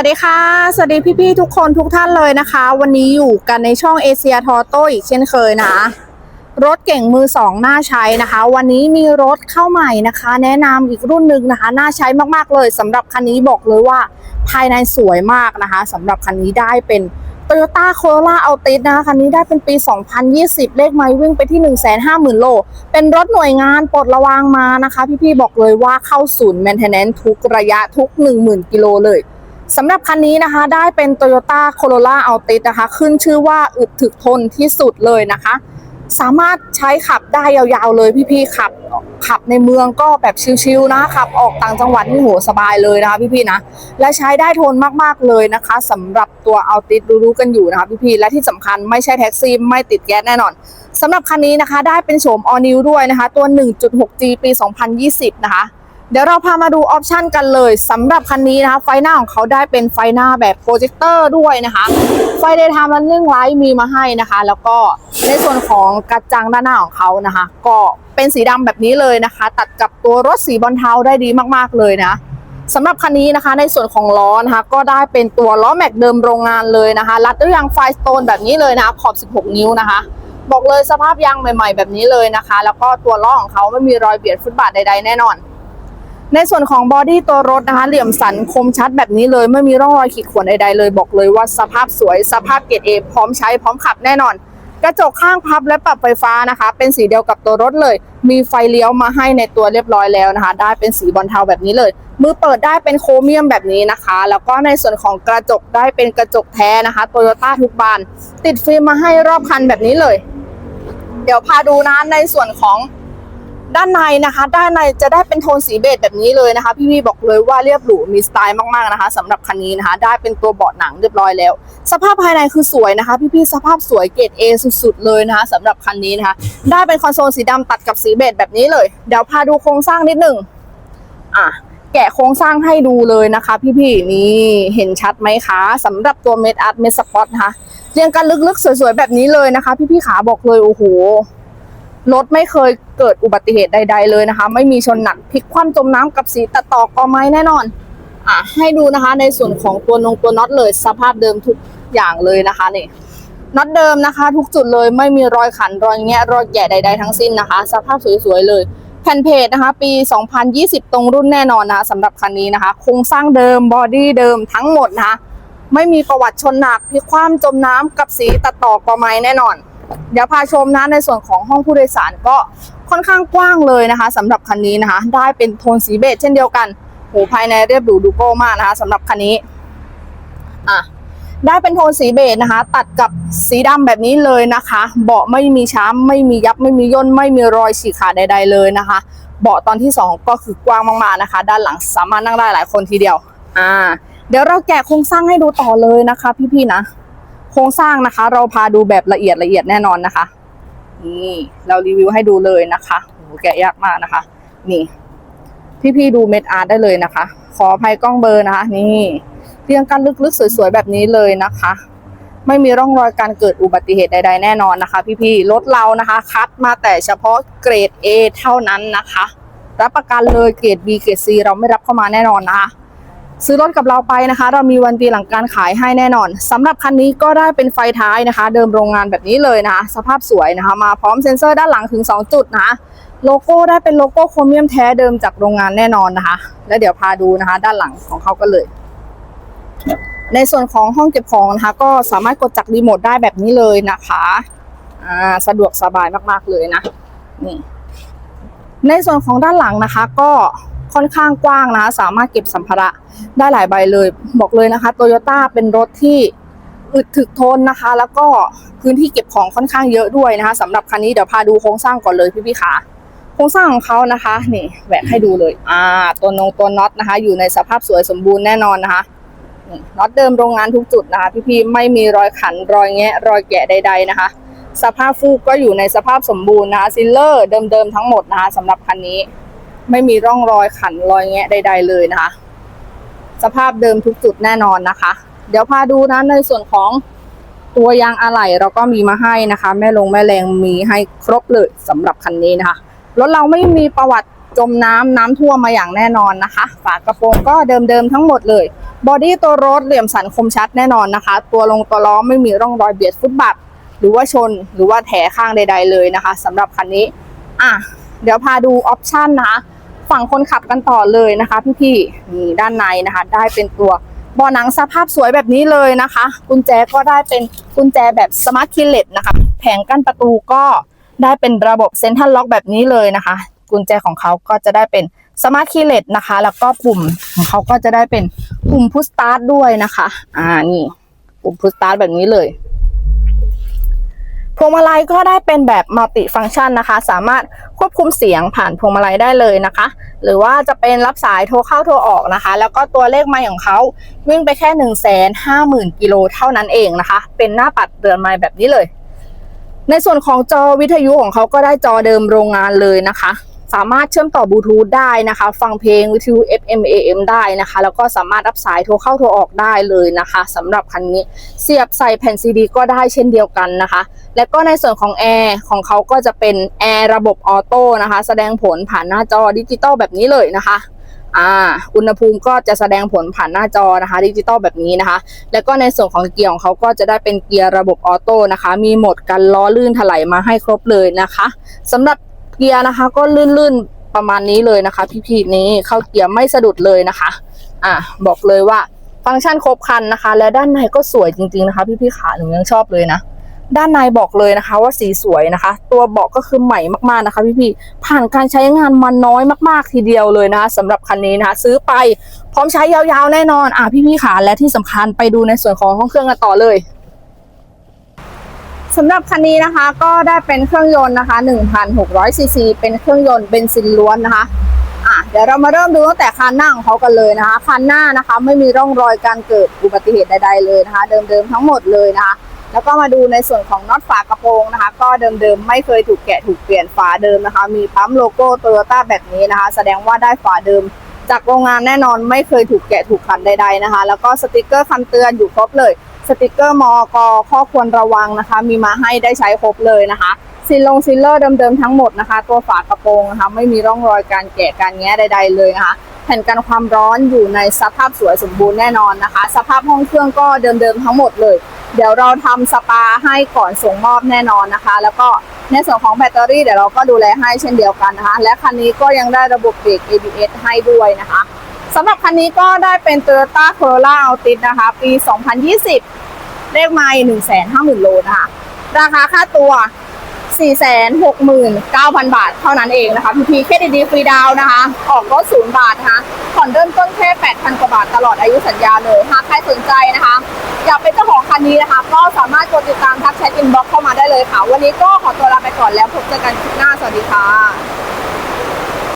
วัสดีค่ะ สวัสดีพี่ๆทุกคนทุกท่านเลยนะคะ วันนี้อยู่กันในช่องเอเชียทอโต้อีกเช่นเคยนะรถเก่งมือสองน่าใช้นะคะ วันนี้มีรถเข้าใหม่นะคะ แนะนำอีกรุ่นหนึ่งนะคะน่าใช้มากๆเลยสำหรับคันนี้บอกเลยว่าภายในสวยมากนะคะสำหรับคันนี้ได้เป็น Toyota Corolla Altis นะคะคันนี้ได้เป็นปี 2020 เลขไมล์วิ่งไปที่ 150,000 โล เป็นรถหน่วยงานปลดระวางมานะคะ พี่ๆบอกเลยว่าเข้าศูนย์ maintenance ทุกระยะทุก 10,000 กิโลเลย สำหรับคันนี้นะคะได้เป็น Toyota Corolla Altis นะคะ ขึ้นชื่อว่าอึดถึกทนที่สุดเลยนะคะ สามารถใช้ขับได้ยาวๆเลยพี่ๆขับขับในเมืองก็แบบชิลๆนะขับออกต่างจังหวัดนี่โหสบายเลยนะคะพี่ๆนะและใช้ได้ทนมากๆเลยนะคะสำหรับตัว Altis รู้ๆกันอยู่นะคะพี่ๆและที่สำคัญไม่ใช่แท็กซี่ไม่ติดแก๊สแน่นอนสำหรับคันนี้นะคะได้เป็นโฉม All New ด้วยนะคะ ตัว 1.6G ปี 2020 นะคะ เดี๋ยวเราพามาดูออปชันกันเลยสำหรับคันนี้นะคะ ไฟหน้าของเขาได้เป็นไฟหน้าแบบโปรเจคเตอร์ด้วยนะคะไฟเดย์ไทม์รันนิ่งไลท์มีมาให้นะคะ แล้วก็ในส่วนของกระจังด้านหน้าของเขานะคะ ก็เป็นสีดำแบบนี้เลยนะคะ ตัดกับตัวรถสีบอลเทาได้ดีมากๆเลยนะสำหรับคันนี้นะคะ ในส่วนของล้อนะคะก็ได้เป็นตัวล้อแม็กเดิมโรงงานเลยนะคะ รัดด้วยยางไฟสโตนแบบนี้เลยนะคะขอบ 16 นิ้วนะคะบอกเลยสภาพยางใหม่ ๆ แบบนี้เลยนะคะ แล้วก็ตัวล้อของเขาไม่มีรอยเบียดฟุตบาทใดๆแน่นอน ในส่วนของบอดี้ตัวรถนะคะ เหลี่ยมสันคมชัดแบบนี้เลย ไม่มีร่องรอยขีดข่วนใดๆเลย บอกเลยว่าสภาพสวยสภาพเกรดเอพร้อมใช้พร้อมขับแน่นอน กระจกข้างพับและปรับไฟฟ้านะคะ เป็นสีเดียวกับตัวรถเลย มีไฟเลี้ยวมาให้ในตัวเรียบร้อยแล้วนะคะ ได้เป็นสีบอลเทาแบบนี้เลย มือเปิดได้เป็นโครเมียมแบบนี้นะคะ แล้วก็ในส่วนของกระจกได้เป็นกระจกแท้นะคะโตโยต้าทุกบาน ติดฟิล์มมาให้รอบคันแบบนี้เลย เดี๋ยวพาดูนะในส่วนของ ด้านในนะคะ ด้านในจะได้เป็นโทนสีเบจแบบนี้เลยนะคะ พี่วีบอกเลยว่าเรียบหรูมีสไตล์มากๆนะคะสำหรับคันนี้นะคะ ได้เป็นตัวเบาะหนังเรียบร้อยแล้ว สภาพภายในคือสวยนะคะ พี่ๆสภาพสวยเกรด A สุดๆเลยนะคะสำหรับคันนี้นะคะ ได้เป็นคอนโซลสีดำตัดกับสีเบจแบบนี้เลยเดี๋ยวพาดูโครงสร้างนิดหนึ่งอะแกะโครงสร้างให้ดูเลยนะคะ พี่ๆนี่เห็นชัดไหมคะสำหรับตัวเมดอาร์ตเมดสปอตนะคะเรียงกันลึกๆ สวยๆแบบนี้เลยนะคะ พี่ๆขาบอกเลยโอ้โห รถไม่เคยเกิดอุบัติเหตุใด ๆเลยนะคะ ไม่มีชนหนักพลิกคว่ำจมน้ำกับสีตัดต่อกอไม้แน่นอนอะให้ดูนะคะในส่วนของตัวนงตัวน็อตเลยสภาพเดิมทุกอย่างเลยนะคะนี่น็อตเดิมนะคะ ทุกจุดเลยไม่มีรอยขันรอยแงะรอยแกะใด ๆ ทั้งสิ้นนะคะ สภาพสวยๆเลยแผ่นเพจนะคะ ปี 2020 ตรงรุ่นแน่นอนนะคะสำหรับคันนี้นะคะโครงสร้างเดิมบอดี้เดิมทั้งหมดนะคะไม่มีประวัติชนหนักพลิกคว่ำจมน้ำกับสีตัดต่อกอไม้แน่นอน เดี๋ยวพาชมนะในส่วนของห้องผู้โดยสารก็ค่อนข้างกว้างเลยนะคะสำหรับคันนี้นะคะ ได้เป็นโทนสีเบจเช่นเดียวกันโหภายในเรียบหรูดูโก้มากนะคะสำหรับคันนี้อะได้เป็นโทนสีเบจนะคะ ตัดกับสีดำแบบนี้เลยนะคะ เบาะไม่มีช้ำไม่มียับไม่มีย่นไม่มีรอยฉีกขาดใด ๆ เลยนะคะ เบาะตอนที่สองก็คือกว้างมากๆนะคะ ด้านหลังสามารถนั่งได้หลายคนทีเดียวอ่าเดี๋ยวเราแกะโครงสร้างให้ดูต่อเลยนะคะ พี่ๆนะ ครงสร้างนะคะ เราพาดูแบบละเอียดละเอียดแน่นอนนะคะ นี่เรารีวิวให้ดูเลยนะคะโหแกะยากมากนะคะ นี่ พี่ๆดูเม็ดอาร์ตได้เลยนะคะ ขออภัยกล้องเบอร์นะคะ นี่เรียงกันลึกๆสวยๆแบบนี้เลยนะคะ ไม่มีร่องรอยการเกิดอุบัติเหตุใด ๆ แน่นอนนะคะ พี่ๆรถเรานะคะ คัดมาแต่เฉพาะเกรด A เท่านั้นนะคะ รับประกันเลยเกรด B เกรด C เราไม่รับเข้ามาแน่นอนนะคะ ซื้อรถกับเราไปนะคะ เรามีวันตีหลังการขายให้แน่นอนสำหรับคันนี้ก็ได้เป็นไฟท้ายนะคะ เดิมโรงงานแบบนี้เลยนะคะ สภาพสวยนะคะ มาพร้อมเซ็นเซอร์ด้านหลังถึง 2 จุดนะคะโลโก้ได้เป็นโลโก้โครเมียมแท้เดิมจากโรงงานแน่นอนนะคะ แล้วเดี๋ยวพาดูนะคะ ด้านหลังของเขากันเลย ในส่วนของห้องเก็บของนะคะ ก็สามารถกดจากรีโมทได้แบบนี้เลยนะคะอ่าสะดวกสบายมากๆเลยนะนี่ในส่วนของด้านหลังนะคะ ก็ ค่อนข้างกว้างนะ สามารถเก็บสัมภาระได้หลายใบเลย บอกเลยนะคะโตโยต้าเป็นรถที่อึดถึกทนนะคะ แล้วก็พื้นที่เก็บของค่อนข้างเยอะด้วยนะคะสำหรับคันนี้เดี๋ยวพาดูโครงสร้างก่อนเลยพี่พี่ขาโครงสร้างของเขานะคะนี่แหวกให้ดูเลยอ่าตัวนงตัวน็อตนะคะ อยู่ในสภาพสวยสมบูรณ์แน่นอนนะคะน็อตเดิมโรงงานทุกจุดนะคะพี่ๆไม่มีรอยขันรอยแงะรอยแกะใด ๆนะคะ สภาพฟูกก็อยู่ในสภาพสมบูรณ์นะคะซิลเลอร์เดิมๆทั้งหมดนะคะสำหรับคันนี้ ไม่มีร่องรอยขันรอยแงะใด ๆ เลยนะคะ สภาพเดิมทุกจุดแน่นอนนะคะ เดี๋ยวพาดูนะในส่วนของตัวยางอะไหล่เราก็มีมาให้นะคะ แม่ลงแม่แรงมีให้ครบเลยสำหรับคันนี้นะคะรถเราไม่มีประวัติจมน้ำน้ำท่วมมาอย่างแน่นอนนะคะ ฝากระโปรงก็เดิมๆทั้งหมดเลย บอดี้ตัวรถเหลี่ยมสันคมชัดแน่นอนนะคะ ตัวลงตัวล้อไม่มีร่องรอยเบียดฟุตบาทหรือว่าชนหรือว่าแถข้างใด ๆ เลยนะคะสำหรับคันนี้ อะ เดี๋ยวพาดูออปชันนะคะ ฝั่งคนขับกันต่อเลยนะคะพี่ๆนี่ด้านในนะคะ ได้เป็นตัวเบาะหนังสภาพสวยแบบนี้เลยนะคะ กุญแจก็ได้เป็นกุญแจแบบสมาร์ทคีย์เลสนะคะ แผงกั้นประตูก็ได้เป็นระบบเซ็นทรัลล็อกแบบนี้เลยนะคะ กุญแจของเขาก็จะได้เป็นสมาร์ทคีย์เลสนะคะ แล้วก็ปุ่มของเขาก็จะได้เป็นปุ่มพุชสตาร์ทด้วยนะคะ อ่านี่ ปุ่มพุชสตาร์ทแบบนี้เลย พวงมาลัยก็ได้เป็นแบบมัลติฟังก์ชันนะคะ สามารถควบคุมเสียงผ่านพวงมาลัยได้เลยนะคะ หรือว่าจะเป็นรับสายโทรเข้าโทรออกนะคะ แล้วก็ตัวเลขไมล์ของเขาวิ่งไปแค่1นึ่งแสนห้าหมื่นกิโลเท่านั้นเองนะคะ เป็นหน้าปัดเรือนไมล์แบบนี้เลย ในส่วนของจอวิทยุของเขาก็ได้จอเดิมโรงงานเลยนะคะ สามารถเชื่อมต่อบลูทูธได้นะคะ ฟังเพลงวิทยุ FM AM ได้นะคะ แล้วก็สามารถรับสายโทรเข้าโทรออกได้เลยนะคะสำหรับคันนี้เสียบใส่แผ่นซีดีก็ได้เช่นเดียวกันนะคะ และก็ในส่วนของแอร์ของเขาก็จะเป็นแอร์ระบบออโต้นะคะ แสดงผลผ่านหน้าจอดิจิตอลแบบนี้เลยนะคะอ่าอุณหภูมิก็จะแสดงผลผ่านหน้าจอนะคะดิจิตอลแบบนี้นะคะ แล้วก็ในส่วนของเกียร์ของเขาก็จะได้เป็นเกียร์ระบบออโต้นะคะ มีโหมดกันล้อลื่นถลายมาให้ครบเลยนะคะสำหรับ เกียร์นะคะ ก็ลื่นๆประมาณนี้เลยนะคะ พี่ๆนี้เข้าเกียร์ไม่สะดุดเลยนะคะ อะบอกเลยว่าฟังก์ชันครบครันนะคะ และด้านในก็สวยจริงๆนะคะ พี่ๆขาหนูยังชอบเลยนะด้านในบอกเลยนะคะ ว่าสีสวยนะคะ ตัวเบาะก็คือใหม่มากๆนะคะพี่ๆผ่านการใช้งานมาน้อยมากๆทีเดียวเลยนะคะสำหรับคันนี้นะคะ ซื้อไปพร้อมใช้ยาวๆแน่นอนอะพี่ๆขาและที่สำคัญไปดูในส่วนของห้องเครื่องกันต่อเลย สำหรับคันนี้นะคะก็ได้เป็นเครื่องยนต์นะคะ 1,600ซีซีเป็นเครื่องยนต์เบนซินล้วนนะคะอะเดี๋ยวเรามาเริ่มดูตั้งแต่คันหน้าของเขากันเลยนะคะคันหน้านะคะไม่มีร่องรอยการเกิดอุบัติเหตุใด ๆเลยนะคะ เดิมๆทั้งหมดเลยนะคะ แล้วก็มาดูในส่วนของน็อตฝากระโปรงนะคะ ก็เดิมๆไม่เคยถูกแกะถูกเปลี่ยนฝาเดิมนะคะ มีปั๊มโลโก้โตโยต้าแบบนี้นะคะ แสดงว่าได้ฝาเดิม จากโรงงานแน่นอนไม่เคยถูกแกะถูกขันใด ๆนะคะ แล้วก็สติกเกอร์คำเตือนอยู่ครบเลย สติกเกอร์มอกข้อควรระวังนะคะ มีมาให้ได้ใช้ครบเลยนะคะซิลงซิลเลอร์เดิมๆทั้งหมดนะคะ ตัวฝากระโปรงนะคะ ไม่มีร่องรอยการแกะการแงะใด ๆ เลยนะคะแผ่นกันความร้อนอยู่ในสภาพสวยสมบูรณ์แน่นอนนะคะ สภาพห้องเครื่องก็เดิมๆทั้งหมดเลย เดี๋ยวเราทำสปาให้ก่อนส่งมอบแน่นอนนะคะ แล้วก็ในส่วนของแบตเตอรี่เดี๋ยวเราก็ดูแลให้เช่นเดียวกันนะคะ และคันนี้ก็ยังได้ระบบเบรก ABS ให้ด้วยนะคะสำหรับคันนี้ก็ได้เป็น Toyota Corolla Altis นะคะ ปี 2020 เลขไมล์150,000โลนะคะ ราคาค่าตัว469,000บาทเท่านั้นเองนะคะพีพีเครดิตดีฟรีดาวนะคะ ออกรถศูนย์บาทนะคะผ่อนเริ่มต้นแค่8,000กว่าบาทตลอดอายุสัญญาเลย หากใครสนใจนะคะ อยากเป็นเจ้าของคันนี้นะคะ ก็สามารถกดติดตามทักแชทอินบ็อกเข้ามาได้เลยค่ะ วันนี้ก็ขอตัวลาไปก่อนแล้วพบเจอกันคลิปหน้า สวัสดีค่ะ